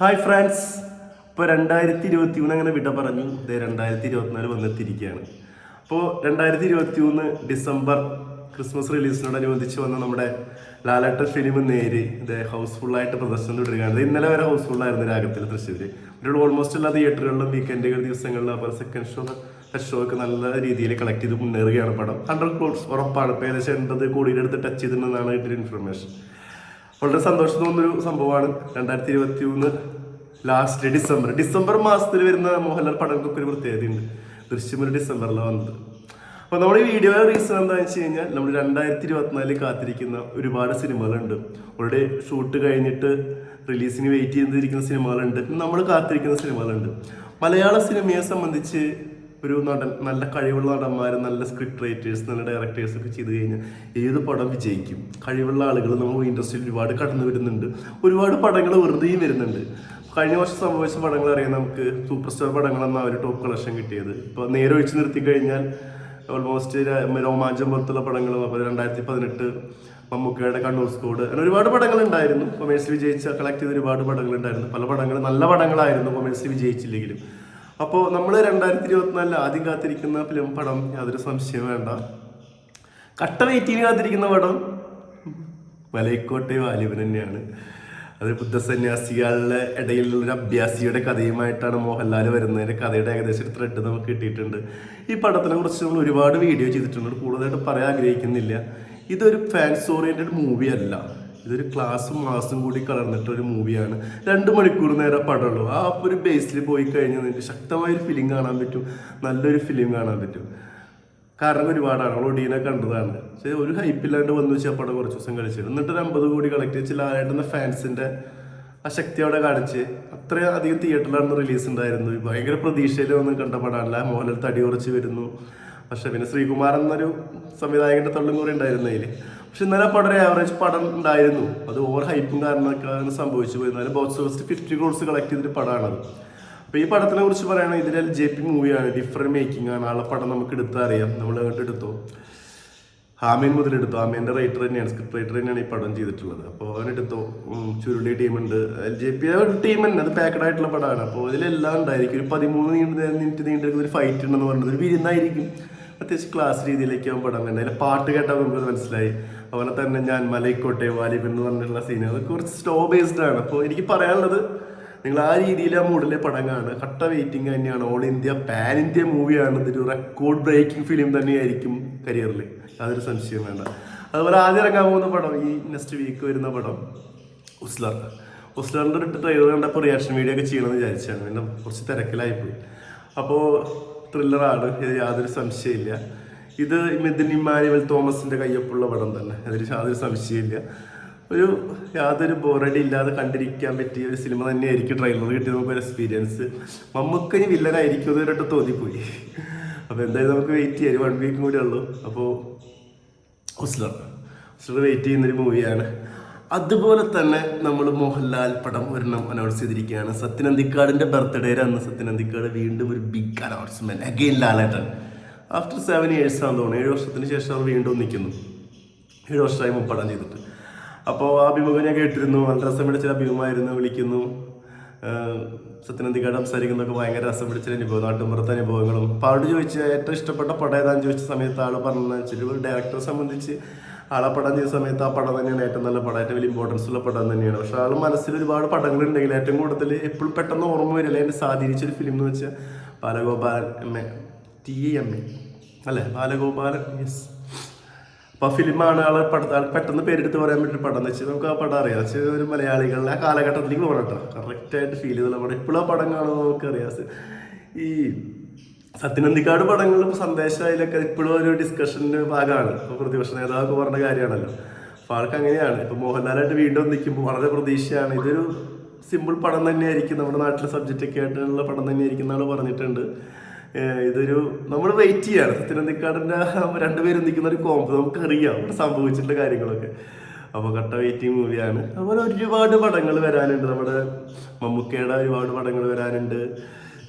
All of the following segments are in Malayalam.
ഹായ് ഫ്രണ്ട്സ് ഇപ്പോൾ രണ്ടായിരത്തി ഇരുപത്തി മൂന്ന് അങ്ങനെ വിട പറഞ്ഞു. ഇത് രണ്ടായിരത്തി ഇരുപത്തിനാല് വന്നെത്തിയിരിക്കുകയാണ് അപ്പോൾ രണ്ടായിരത്തി ഇരുപത്തി മൂന്ന് ഡിസംബർ ക്രിസ്മസ് റിലീസിനോടനുബന്ധിച്ച് വന്ന നമ്മുടെ ലാലേട്ട ഫിലിം നേര് ഇത് ഹൗസ്ഫുള്ളായിട്ട് പ്രദർശനം തുടരുകയാണ്. അത് ഇന്നലെ വരെ ഹൗസ്ഫുള്ളായിരുന്നു രാഗത്തിൽ തൃശ്ശൂർ ഇവിടെ ഓൾമോസ്റ്റ് എല്ലാ തിയേറ്ററുകളിലും വീക്കെൻഡുകൾ ദിവസങ്ങളിലും അപ്പോൾ സെക്കൻഡ് ഷോ ഫസ്റ്റ് ഷോ ഒക്കെ നല്ല രീതിയിൽ കളക്ട് ചെയ്ത് മുന്നേറുകയാണ് പടം. ഹൺഡ്രഡ് ക്രോഡ്സ് ഉറപ്പാണ്. ഇപ്പോൾ ഏകദേശം എൺപത് കോടിയുടെ അടുത്ത് ടച്ച് ചെയ്തിട്ടുണ്ടെന്നാണ് കിട്ടിയ ഇൻഫർമേഷൻ വളരെ സന്തോഷം തോന്നുന്നൊരു സംഭവമാണ്. രണ്ടായിരത്തി ഇരുപത്തി മൂന്ന് ലാസ്റ്റ് ഡിസംബർ. ഡിസംബർ മാസത്തിൽ വരുന്ന മോഹൻലാൽ പടങ്ങൾക്കൊക്കെ ഒരു പ്രത്യേകതയുണ്ട്. ദൃശ്യം ഒരു ഡിസംബറിലാണ് വന്നത്. അപ്പോൾ നമ്മുടെ ഈ വീഡിയോ റീസൺ എന്താണെന്ന് വെച്ച് കഴിഞ്ഞാൽ നമ്മൾ രണ്ടായിരത്തി ഇരുപത്തിനാലിൽ കാത്തിരിക്കുന്ന ഒരുപാട് സിനിമകളുണ്ട്. അവരുടെ ഷൂട്ട് കഴിഞ്ഞിട്ട് റിലീസിന് വെയിറ്റ് ചെയ്തിരിക്കുന്ന സിനിമകളുണ്ട്. നമ്മൾ കാത്തിരിക്കുന്ന സിനിമകളുണ്ട്. മലയാള സിനിമയെ സംബന്ധിച്ച് ഒരു നടൻ നല്ല കഴിവുള്ള നടന്മാർ നല്ല സ്ക്രിപ്റ്റ് റൈറ്റേഴ്സ് നല്ല ഡയറക്ടേഴ്സ് ഒക്കെ ചെയ്ത് കഴിഞ്ഞാൽ ഏത് പടം വിജയിക്കും? കഴിവുള്ള ആളുകൾ നമ്മൾ ഇൻഡസ്ട്രിയിൽ ഒരുപാട് കടന്നു വരുന്നുണ്ട്. ഒരുപാട് പടങ്ങൾ വെറുതെയും വരുന്നുണ്ട്. കഴിഞ്ഞ വർഷം സംഭവിച്ച പടങ്ങൾ അറിയാം നമുക്ക്. സൂപ്പർ സ്റ്റാർ പടങ്ങളെന്ന ഒരു ടോപ്പ് കളക്ഷൻ കിട്ടിയത്. ഇപ്പോൾ നേരെ ഒഴിച്ചു നിർത്തി കഴിഞ്ഞാൽ ഓൾമോസ്റ്റ് രോമാഞ്ചം പോലത്തുള്ള പടങ്ങളും അപ്പോൾ രണ്ടായിരത്തി പതിനെട്ട് മമ്മൂക്കയുടെ കണ്ണൂർ സ്കോഡ് അങ്ങനെ ഒരുപാട് പടങ്ങൾ ഉണ്ടായിരുന്നു. കൊമേഴ്സിൽ വിജയിച്ച കളക്ട് ചെയ്ത ഒരുപാട് പടങ്ങൾ ഉണ്ടായിരുന്നു. പല പടങ്ങൾ നല്ല പടങ്ങളായിരുന്നു കൊമേഴ്സിൽ വിജയിച്ചില്ലെങ്കിലും. അപ്പോൾ നമ്മൾ രണ്ടായിരത്തി ഇരുപത്തിനാലിൽ ആദ്യം കാത്തിരിക്കുന്ന ഫിലിം പടം യാതൊരു സംശയം വേണ്ട. കട്ട വെയിറ്റിന് കാത്തിരിക്കുന്ന പടം മലൈക്കോട്ടെ വാലിബൻ തന്നെയാണ്. അത് ബുദ്ധസന്യാസികളുടെ ഇടയിലുള്ള ഒരു അഭ്യാസിയുടെ കഥയുമായിട്ടാണ് മോഹൻലാൽ വരുന്നതിന്റെ കഥയുടെ ഏകദേശം ഒരു ത്രെഡ് നമുക്ക് കിട്ടിയിട്ടുണ്ട്. ഈ പടത്തിനെ കുറിച്ച് നമ്മൾ ഒരുപാട് വീഡിയോ ചെയ്തിട്ടുണ്ട്. കൂടുതലായിട്ട് പറയാൻ ആഗ്രഹിക്കുന്നില്ല. ഇതൊരു ഫാൻസ് ഓറിയന്റഡ് മൂവി അല്ല. ഇതൊരു ക്ലാസ്സും മാസും കൂടി കലർന്നിട്ട് ഒരു മൂവിയാണ്. രണ്ട് മണിക്കൂർ നേരം പടമുള്ളൂ ആ ഒരു ബേസിൽ പോയി കഴിഞ്ഞാൽ നിങ്ങൾക്ക് ശക്തമായ ഒരു ഫിലിം കാണാൻ പറ്റും. നല്ലൊരു ഫിലിം കാണാൻ പറ്റും. കാരണം ഒരുപാട് ആളുകൾ ഒടീനെ കണ്ടതാണ്. പക്ഷേ ഒരു ഹൈപ്പില്ലാണ്ട് വന്നു വെച്ചാൽ പടം കുറച്ച് ദിവസം കളിച്ചു. എന്നിട്ട് ഒരു അമ്പത് കോടി കളക്ട് ചെയ്ത് ലാലേട്ടുന്ന ഫാൻസിന്റെ ആ ശക്തി അവിടെ കാണിച്ച് അത്രയും അധികം തിയേറ്ററിലാണ് റിലീസ് ഉണ്ടായിരുന്നു ഭയങ്കര പ്രതീക്ഷയിൽ ഒന്നും കണ്ട പടമല്ല മോഹൻലാൽ തടി കുറച്ച് വരുന്നു. പക്ഷെ പിന്നെ ശ്രീകുമാർ എന്നൊരു സംവിധായകന്റെ തള്ളും കൂടെ ഉണ്ടായിരുന്നു അതിൽ പക്ഷെ ഇന്നലെ പടം ഒരു ആവറേജ് പടം ഉണ്ടായിരുന്നു. അത് ഓവർ ഹൈപ്പും കാരണമൊക്കെ സംഭവിച്ചു പോയി. എന്നാലും box office fifty crores collect ചെയ്തിട്ട് പടമാണത് അപ്പോൾ ഈ പടത്തിനെ കുറിച്ച് പറയുകയാണെങ്കിൽ ഇതിൽ ജെ പി മൂവിയാണ് ഡിഫറെന്റ് മേക്കിംഗ് ആണ്. ആളെ പടം നമുക്ക് എടുത്താൽ അറിയാം. നമ്മൾ എടുത്തോ. ഹാമീൻ മുതൽ എടുത്തു. ഹാമീന്റെ റൈറ്റർ തന്നെയാണ്. സ്ക്രിപ്റ്റ് റൈറ്റർ തന്നെയാണ് ഈ പടം ചെയ്തിട്ടുള്ളത്. അപ്പോൾ അവനെടുത്തോ ചുരുളി ടീമുണ്ട് എൽ ജെ പി ഒരു ടീം തന്നെ. അത് പാക്കഡ് ആയിട്ടുള്ള പടമാണ്. അപ്പോൾ ഇതിലെല്ലാം ഉണ്ടായിരിക്കും. ഒരു പതിമൂന്ന് നീണ്ട് മിനിറ്റ് നീണ്ടിരിക്കുന്ന ഒരു ഫൈറ്റ് ഉണ്ടെന്ന് പറഞ്ഞത്. ഒരു വിരുന്നായിരിക്കും. അത്യാവശ്യം ക്ലാസ് രീതിയിലേക്ക് ആവും പടം കണ്ടത് അതിൽ പാട്ട് കേട്ടാൽ നമുക്ക് മനസ്സിലായി. അതുപോലെ തന്നെ ഞാൻ മലയിക്കോട്ടെ വാലിബൻ എന്ന് പറഞ്ഞിട്ടുള്ള അത് കുറച്ച് സ്റ്റോ ബേസ്ഡ് ആണ്. അപ്പോൾ എനിക്ക് പറയാനുള്ളത് നിങ്ങൾ ആ രീതിയിൽ ആ മൂഡിലെ പടം കാണുക. കട്ട വെയിറ്റിംഗ് തന്നെയാണ്. ഓൾ ഇന്ത്യ പാൻ ഇന്ത്യ മൂവിയാണ് ഇതൊരു റെക്കോർഡ് ബ്രേക്കിംഗ് ഫിലിം തന്നെയായിരിക്കും കരിയറിൽ അതൊരു സംശയം വേണ്ട. അതുപോലെ ആദ്യം ഇറങ്ങാൻ പോകുന്ന പടം ഈ നെക്സ്റ്റ് വീക്ക് വരുന്ന പടം ഉസ്ലർ ഉസ്ലറിന്റെ ഒരു ട്രെയിലർ കണ്ടപ്പോൾ റിയാക്ഷൻ വീഡിയോ ഒക്കെ ചെയ്യണമെന്ന് വിചാരിച്ചാണ്. പിന്നെ കുറച്ച് തിരക്കിലായിപ്പോയി അപ്പോൾ ത്രില്ലറാണ് ഇത് യാതൊരു സംശയമില്ല ഇത് മിഥുൻ ഇമ്മാനുവൽ തോമസിന്റെ കയ്യൊപ്പുള്ള പടം തന്നെ. അതിൽ യാതൊരു സംശയമില്ല ഒരു യാതൊരു ബോറടി ഇല്ലാതെ കണ്ടിരിക്കാൻ പറ്റിയ ഒരു സിനിമ തന്നെയായിരിക്കും ട്രെയിലർ കിട്ടിയ നമുക്ക് ഒരു എക്സ്പീരിയൻസ് മമ്മക്കനി വില്ലനായിരിക്കും ഇതൊരിട്ട് തോന്നിപ്പോയി. അപ്പോൾ എന്തായാലും നമുക്ക് വെയിറ്റ് ചെയ്യാം. വൺ വീക്കും കൂടെ ഉള്ളൂ. അപ്പോൾ ഹുസ്ലർ. ഹുസ്ലർ വെയിറ്റ് ചെയ്യുന്നൊരു മൂവിയാണ് അതുപോലെ തന്നെ നമ്മൾ മോഹൻലാൽ പടം ഒരെണ്ണം അനൗൺസ് ചെയ്തിരിക്കുകയാണ്. സത്യനന്ദിക്കാടിന്റെ അന്ന് സത്യനന്ദിക്കാട് വീണ്ടും ഒരു big announcement again Lalettan. After seven ആണെന്ന് തോന്നുന്നു. ഏഴ് വർഷത്തിന് ശേഷം അവർ വീണ്ടും നിൽക്കുന്നു. ഏഴ് വർഷമായി മുപ്പടം ചെയ്തിട്ട്. അപ്പോൾ ആ അഭിമുഖം ഞാൻ കേട്ടിരുന്നു. നല്ല രസം പിടിച്ച അഭിമുഖമായിരുന്നു. വിളിക്കുന്നു. സത്യനന്ദിക്കാട് സംസാരിക്കുന്നതൊക്കെ ഭയങ്കര രസം പിടിച്ച അനുഭവം. നാട്ടുമ്പുറത്തെ അനുഭവങ്ങളും. അപ്പോൾ അവിടെ ചോദിച്ച ഏറ്റവും ഇഷ്ടപ്പെട്ട പടം ഏതാണെന്ന് ചോദിച്ച സമയത്ത് ആൾ പറഞ്ഞതെന്ന് വെച്ചാൽ ഒരു ഡയറക്ടറെ സംബന്ധിച്ച് ആളെ പടം ചെയ്ത സമയത്ത് ആ പടം തന്നെയാണ് ഏറ്റവും നല്ല പടം. ഏറ്റവും വലിയ ഇമ്പോർട്ടൻസ് ഉള്ള പടം തന്നെയാണ്. പക്ഷേ ആൾ മനസ്സിൽ ഒരുപാട് പടങ്ങളുണ്ടെങ്കിൽ ഏറ്റവും കൂടുതൽ എപ്പോഴും പെട്ടെന്ന് ഓർമ്മ വരില്ല? എന്നെ സ്വാധീനിച്ചൊരു ഫിലിം എന്ന് വെച്ചാൽ Balagopalan M A T M A അല്ലേ? ബാലഗോപാലൻ യെസ് അപ്പൊ ഫിലിമാണ് ആളെ പടം പെട്ടെന്ന് പേരെടുത്ത് പറയാൻ പറ്റിയ പടം എന്ന് വെച്ചാൽ നമുക്ക് ആ പടം അറിയാം. വെച്ചാൽ ഒരു മലയാളികളുടെ ആ കാലഘട്ടത്തിലേക്ക് പോകണം കേട്ടോ കറക്റ്റ് ആയിട്ട് ഫീൽ ചെയ്തുള്ള പടം ഇപ്പോഴും ആ പടം കാണുമ്പോൾ നമുക്കറിയാം ഈ സത്യനന്ദിക്കാട് പടങ്ങളും സന്ദേശമായാലൊക്കെ ഇപ്പോഴും ഒരു ഡിസ്കഷന്റെ ഭാഗമാണ്. ഇപ്പോൾ പ്രതിപക്ഷ നേതാവൊക്കെ പറഞ്ഞ കാര്യമാണല്ലോ. അപ്പൊ ആൾക്ക് അങ്ങനെയാണ്. ഇപ്പൊ മോഹൻലാലായിട്ട് വീണ്ടും നിൽക്കുമ്പോൾ വളരെ പ്രതീക്ഷയാണ്. ഇതൊരു സിമ്പിൾ പടം തന്നെയായിരിക്കും. നമ്മുടെ നാട്ടിലെ സബ്ജക്റ്റൊക്കെ ആയിട്ടുള്ള പടം തന്നെയായിരിക്കും എന്നാണ് പറഞ്ഞിട്ടുണ്ട്. ഇതൊരു നമ്മൾ വെയിറ്റ് ചെയ്യാണ്. സത്യനന്ദിക്കാടിന്റെ രണ്ടുപേരും നിൽക്കുന്ന ഒരു കോമ്പ് നമുക്കറിയാം ഇവിടെ സംഭവിച്ചിട്ടുള്ള കാര്യങ്ങളൊക്കെ. അപ്പോൾ കട്ട വെയിറ്റിംഗ് മൂവിയാണ് അതുപോലെ ഒരുപാട് പടങ്ങൾ വരാനുണ്ട്. നമ്മുടെ മമ്മൂക്കയുടെ ഒരുപാട് പടങ്ങൾ വരാനുണ്ട്.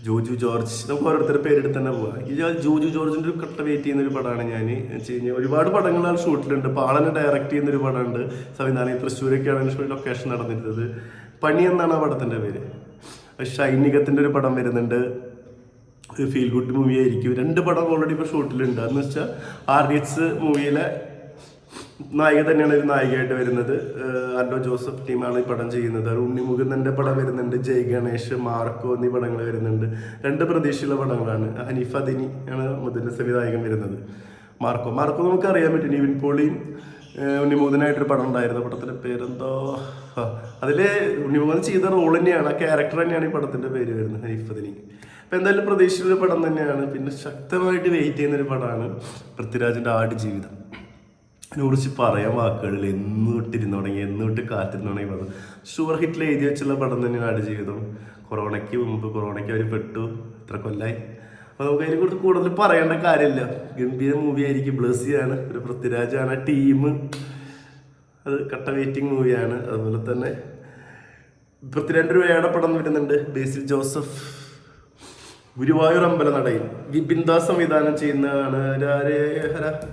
ജോജു ജോർജ്. നമുക്ക് ഓരോരുത്തരുടെ പേരെടുത്ത് തന്നെ പോവാം. ഈ ജോജു ജോർജിന്റെ ഒരു കട്ട വെയിറ്റ് ചെയ്യുന്ന ഒരു പടമാണ് ഞാൻ വെച്ച് കഴിഞ്ഞാൽ ഒരുപാട് പടങ്ങൾ ആ ഷൂട്ടിലുണ്ട് പാളനെ ഡയറക്റ്റ് ചെയ്യുന്ന ഒരു പടമുണ്ട്. സംവിധാനം തൃശ്ശൂരൊക്കെയാണ് ലൊക്കേഷൻ നടന്നിരുന്നത്. പണി എന്നാണ് ആ പടത്തിന്റെ പേര്? ഷൈനികത്തിന്റെ ഒരു പടം വരുന്നുണ്ട്. ഫീൽ ഗുഡ് മൂവി ആയിരിക്കും. രണ്ട് പടം ഓൾറെഡി ഇപ്പോൾ ഷൂട്ടിലുണ്ട് എന്ന് വെച്ചാൽ ആർ ഡി എക്സ് മൂവിയിലെ നായിക തന്നെയാണ് ഒരു നായികയായിട്ട് വരുന്നത്. ആൻഡോ ജോസഫ് ടീമാണ് ഈ പടം ചെയ്യുന്നത്. ഉണ്ണി മുകുന്ദന്റെ പടം വരുന്നുണ്ട്. ജയ് ഗണേഷ് മാർക്കോ എന്നീ പടങ്ങൾ വരുന്നുണ്ട്. രണ്ട് പ്രതീക്ഷയുള്ള പടങ്ങളാണ്. ഹനീഫ് അദിനി ആണ് മുതിന്റെ സംവിധായകൻ വരുന്നത്. മാർക്കോ. മാർക്കോ നമുക്ക് അറിയാൻ പറ്റും. നിവിൻ പോളിയും ഏഹ് ഉണ്ണിമുകുന്ദനായിട്ടൊരു പടം ഉണ്ടായിരുന്നു. പടത്തിന്റെ പേരെന്തോ അതിൽ ഉണ്ണിമുകുന്ദൻ ചെയ്ത റോൾ തന്നെയാണ്. ആ ക്യാരക്ടർ തന്നെയാണ് ഈ പടത്തിന്റെ പേര് വരുന്നത്. ഹനീഫ് ദിനി അപ്പം എന്തായാലും പ്രതീക്ഷിച്ചൊരു പടം തന്നെയാണ്. പിന്നെ ശക്തമായിട്ട് വെയിറ്റ് ചെയ്യുന്നൊരു പടമാണ് പൃഥ്വിരാജിന്റെ ആട് ജീവിതം അതിനെക്കുറിച്ച് പറയാൻ വാക്കുകളിൽ എന്ന് തൊട്ടിരുന്ന് തുടങ്ങി എന്ന് തൊട്ട് കാത്തിരുന്ന് തുടങ്ങി പടം. ഷുവർ ഹിറ്റിൽ എഴുതി വെച്ചുള്ള പടം തന്നെയാണ് ആട് ജീവിതം കൊറോണയ്ക്ക് മുമ്പ് കൊറോണയ്ക്ക് അവർ പെട്ടു. ഇത്ര കൊല്ലായി. അപ്പോൾ നമുക്ക് അതിനെ കുറിച്ച് കൂടുതൽ പറയേണ്ട കാര്യമില്ല. ഗംഭീര മൂവി ആയിരിക്കും. ബ്ലസ്സിയാണ്. ഒരു പൃഥ്വിരാജാണ് ടീം അത് കട്ട വെയിറ്റിംഗ് മൂവിയാണ് അതുപോലെ തന്നെ പൃഥ്വിരാജിന്റെ ഒരു വേട പടം വരുന്നുണ്ട്. ബേസിൽ ജോസഫ്. ഗുരുവായൂർ അമ്പലനടയിൽ വിപിൻ ദാസ് സംവിധാനം ചെയ്യുന്നതാണ് ഹര-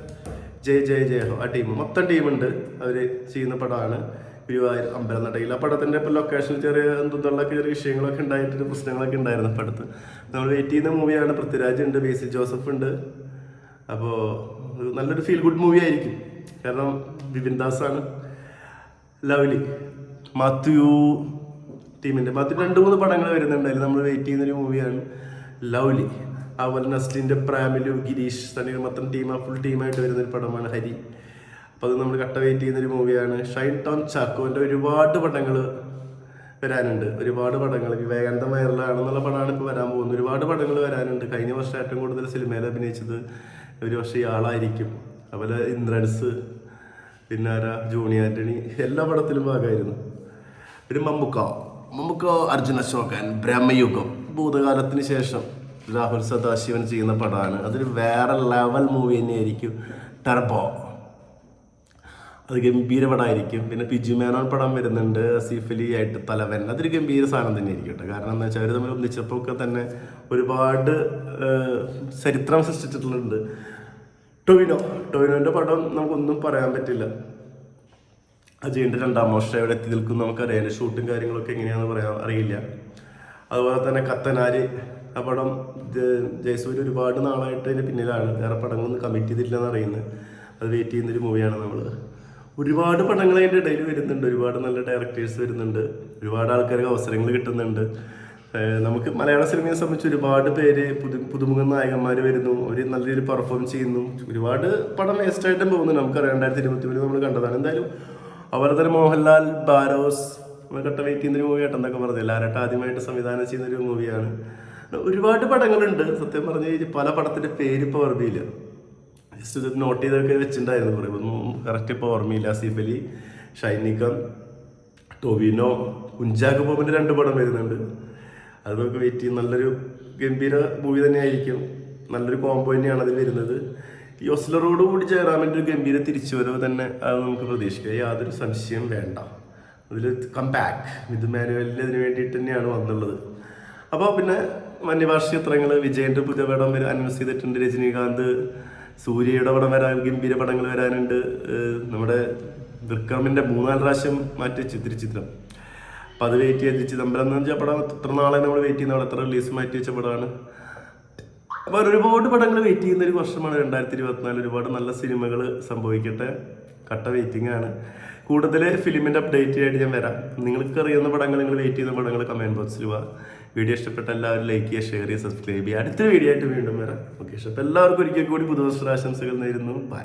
ജയ് ജയ് ജയ ആ ടീം. മൊത്തം ടീമുണ്ട്. അവർ ചെയ്യുന്ന പടമാണ് ഗുരുവായൂർ അമ്പലനടയിൽ. ആ പടത്തിന്റെ ഇപ്പോൾ ലൊക്കേഷൻ ചെറിയ എന്തുള്ളൊക്കെ ചെറിയ വിഷയങ്ങളൊക്കെ ഉണ്ടായിട്ട് പ്രശ്നങ്ങളൊക്കെ ഉണ്ടായിരുന്നു പടത്ത് നമ്മൾ വെയിറ്റ് ചെയ്യുന്ന മൂവിയാണ് പൃഥ്വിരാജ് ഉണ്ട് ബേസിൽ ജോസഫ് ഉണ്ട്. അപ്പോൾ നല്ലൊരു ഫീൽ ഗുഡ് മൂവി ആയിരിക്കും. കാരണം വിപിൻ ദാസ് ആണ്. ലവ്ലി മാത്യു ടീമിന്റെ മാത്യു രണ്ട് മൂന്ന് പടങ്ങൾ വരുന്നുണ്ടായിരുന്നു. നമ്മൾ വെയിറ്റ് ചെയ്യുന്നൊരു മൂവിയാണ് ലവ്ലി അതുപോലെ നസ്ലിന്റെ പ്രാമിലു ഗിരീഷ് തന്നെ മൊത്തം ടീം ഫുൾ ടീമായിട്ട് വരുന്ന ഒരു പടമാണ് ഹരി. അപ്പോൾ അത് നമ്മൾ കട്ട വെയിറ്റ് ചെയ്യുന്ന ഒരു മൂവിയാണ് ഷൈൻ ടോം ചാക്കോന്റെ ഒരുപാട് പടങ്ങൾ വരാനുണ്ട്. ഒരുപാട് പടങ്ങൾ വിവേകാനന്ദ വൈറലാണെന്നുള്ള പടമാണ് ഇപ്പോൾ വരാൻ പോകുന്നത്. ഒരുപാട് പടങ്ങൾ വരാനുണ്ട്. കഴിഞ്ഞ വർഷം ഏറ്റവും കൂടുതൽ സിനിമയിൽ അഭിനയിച്ചത് ഒരു വർഷം ഇയാളായിരിക്കും. അതുപോലെ ഇന്ദ്രൻസ് പിന്നെ ആരാ? ജൂണി ആന്റണി എല്ലാ പടത്തിലും ഭാഗമായിരുന്നു. ഒരു മമ്മുക്ക. മമ്മുക്ക അർജുന അശോകൻ ബ്രഹ്മയുഗം. ഭൂതകാലത്തിന് ശേഷം രാഹുൽ സദാശിവൻ ചെയ്യുന്ന പടമാണ്. അതൊരു വേറെ ലെവൽ മൂവി തന്നെയായിരിക്കും. ടർബോ. അത് ഗംഭീര പടമായിരിക്കും പിന്നെ പിജു മേനോൻ പടം വരുന്നുണ്ട്. അസീഫ് അലി ആയിട്ട് തലവൻ. അതൊരു ഗംഭീര സാധനം തന്നെ ആയിരിക്കും കേട്ടോ. കാരണം എന്താ വെച്ചാൽ അവർ തമ്മിൽ ഒന്നിച്ചപ്പോൾ ഒക്കെ തന്നെ ഒരുപാട് ചരിത്രം സൃഷ്ടിച്ചിട്ടുണ്ട് ടൊവിനോ. ടൊവിനോന്റെ പടം നമുക്കൊന്നും പറയാൻ പറ്റില്ല. അജയന്റെ രണ്ടാം വർഷം എവിടെ എത്തി നിൽക്കും നമുക്കറിയാം. ഷൂട്ടും കാര്യങ്ങളൊക്കെ എങ്ങനെയാണെന്ന് പറയാൻ അറിയില്ല. അതുപോലെ തന്നെ കത്തനാര് ആ പടം ജയസൂര്യ ഒരുപാട് നാളായിട്ട് അതിന്റെ പിന്നിലാണ്. വേറെ പടങ്ങളൊന്നും കമ്മിറ്റ് ചെയ്തിട്ടില്ലെന്ന് അറിയുന്നത് അത് വെയിറ്റ് ചെയ്യുന്നൊരു മൂവിയാണ് നമ്മൾ ഒരുപാട് പടങ്ങൾ അതിന്റെ ഇടയിൽ വരുന്നുണ്ട്. ഒരുപാട് നല്ല ഡയറക്ടേഴ്സ് വരുന്നുണ്ട്. ഒരുപാട് ആൾക്കാർക്ക് അവസരങ്ങൾ കിട്ടുന്നുണ്ട്. നമുക്ക് മലയാള സിനിമയെ സംബന്ധിച്ച് ഒരുപാട് പേര് പുതു പുതുമുഖ നായകന്മാർ വരുന്നു. അവർ നല്ല രീതിയിൽ പെർഫോം ചെയ്യുന്നു. ഒരുപാട് പടം വേസ്റ്റായിട്ടും പോകുന്നു നമുക്കറിയാം രണ്ടായിരത്തി ഇരുപത്തി മൂന്നിൽ നമ്മൾ കണ്ടതാണ്. എന്തായാലും അവർ തന്നെ മോഹൻലാൽ ബാരോസ് കട്ട വെയിറ്റ് ചെയ്യുന്നൊരു മൂവി മൂവി എന്നൊക്കെ പറഞ്ഞില്ല ആരട്ട ആദ്യമായിട്ട് സംവിധാനം ചെയ്യുന്നൊരു മൂവിയാണ് ഒരുപാട് പടങ്ങളുണ്ട്. സത്യം പറഞ്ഞു കഴിഞ്ഞാൽ പല പടത്തിന്റെ പേര് ഇപ്പോൾ ഓർമ്മയില്ല. ജസ്റ്റ് ഇത് നോട്ട് ചെയ്തൊക്കെ വെച്ചിട്ടുണ്ടായിരുന്നു കുറേ. ഒന്നും കറക്റ്റ് ഇപ്പോൾ ഓർമ്മയില്ല. ആസിഫ് അലി ഷൈനിക്കം ടൊവിനോ കുഞ്ചാക്ക് ബോബിന്റെ രണ്ട് പടം വരുന്നുണ്ട്. അത് നമുക്ക് വെയിറ്റ് ചെയ്യും. നല്ലൊരു ഗംഭീര മൂവി തന്നെയായിരിക്കും. നല്ലൊരു കോംബോ തന്നെയാണ് അതിൽ വരുന്നത്. ഈ ഒസ്ലറോട് കൂടി ജയറാമിന്റെ ഒരു ഗംഭീര തിരിച്ചുവരവ് തന്നെ അത് നമുക്ക് പ്രതീക്ഷിക്കാം. യാതൊരു സംശയം വേണ്ട. അതിൽ കം ബാക്ക് വിത്ത് മാനുവലിൽ അതിന് വേണ്ടിയിട്ട് തന്നെയാണ് വന്നുള്ളത്. അപ്പോൾ പിന്നെ വന്യഭാഷ ചിത്രങ്ങൾ വിജയന്റെ പുതിയ പടം വരെ അനൗൺസ് ചെയ്തിട്ടുണ്ട് രജനീകാന്ത്. സൂര്യയുടെ പടം വരാൻ ഗംഭീര പടങ്ങൾ വരാനുണ്ട്. നമ്മുടെ വിക്രമിന്റെ മൂന്നാൽ പ്രാവശ്യം മാറ്റി വെച്ച് ചിത്രം അപ്പം അത് വെയിറ്റ് ചെയ്ത് ചിദംബരം എന്ന് വെച്ചാൽ പടം ഇത്ര നാളെ നമ്മൾ വെയിറ്റ് ചെയ്യുന്ന അവിടെ എത്ര റിലീസ് മാറ്റി വെച്ച പടമാണ്? അപ്പോൾ ഒരുപാട് പടങ്ങൾ വെയിറ്റ് ചെയ്യുന്ന ഒരു വർഷമാണ്. രണ്ടായിരത്തി ഇരുപത്തിനാല് ഒരുപാട് നല്ല സിനിമകൾ സംഭവിക്കട്ടെ. കട്ട വെയിറ്റിംഗ് ആണ്. കൂടുതൽ ഫിലിമിന്റെ അപ്ഡേറ്റ് ആയിട്ട് ഞാൻ വരാം. നിങ്ങൾക്ക് അറിയുന്ന പടങ്ങൾ നിങ്ങൾ വെയിറ്റ് ചെയ്യുന്ന പടങ്ങൾ കമന്റ് ബോക്സിൽ വാ വീഡിയോ ഇഷ്ടപ്പെട്ട എല്ലാവരും ലൈക്ക് ചെയ്യുക ഷെയർ ചെയ്യുക സബ്സ്ക്രൈബ് ചെയ്യുക. അടുത്ത വീഡിയോ ആയിട്ട് വീണ്ടും വരാം. ഓക്കെ അപ്പോൾ എല്ലാവർക്കും ഒരിക്കൽ കൂടി പുതുവർഷ ആശംസകൾ നേരുന്നു. ബൈ